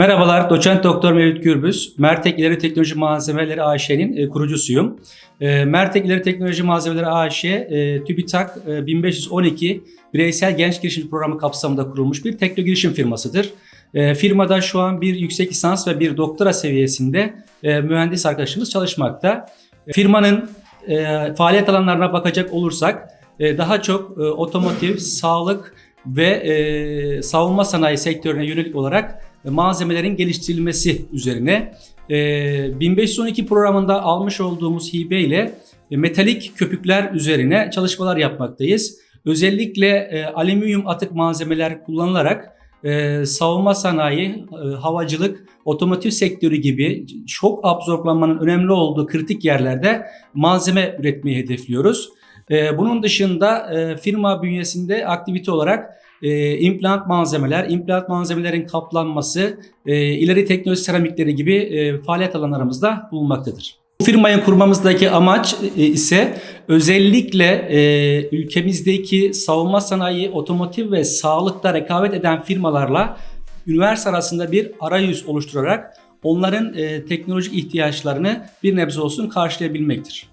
Merhabalar, doçent doktor Mevlüt Gürbüz. Mertek İleri Teknoloji Malzemeleri AŞ'nin e, kurucusuyum. E, Mertek İleri Teknoloji Malzemeleri AŞ, e, TÜBİTAK e, 1512 Bireysel Genç Girişim Programı kapsamında kurulmuş bir tekno girişim firmasıdır. Firmada şu an bir yüksek lisans ve bir doktora seviyesinde mühendis arkadaşımız çalışmakta. Firmanın faaliyet alanlarına bakacak olursak daha çok otomotiv, sağlık ve savunma sanayi sektörüne yönelik olarak malzemelerin geliştirilmesi üzerine e, 1512 programında almış olduğumuz hibe ile e, metalik köpükler üzerine çalışmalar yapmaktayız. Özellikle e, alüminyum atık malzemeler kullanılarak e, savunma sanayi, e, havacılık, otomotiv sektörü gibi şok absorplanmanın önemli olduğu kritik yerlerde malzeme üretmeyi hedefliyoruz. E, bunun dışında e, firma bünyesinde aktivite olarak e, implant malzemeler, implant malzemelerin kaplanması, e, ileri teknoloji seramikleri gibi e, faaliyet alanlarımızda bulunmaktadır. Firmayı kurmamızdaki amaç e, ise özellikle e, ülkemizdeki savunma sanayi, otomotiv ve sağlıkta rekabet eden firmalarla üniversite arasında bir arayüz oluşturarak onların e, teknolojik ihtiyaçlarını bir nebze olsun karşılayabilmektir.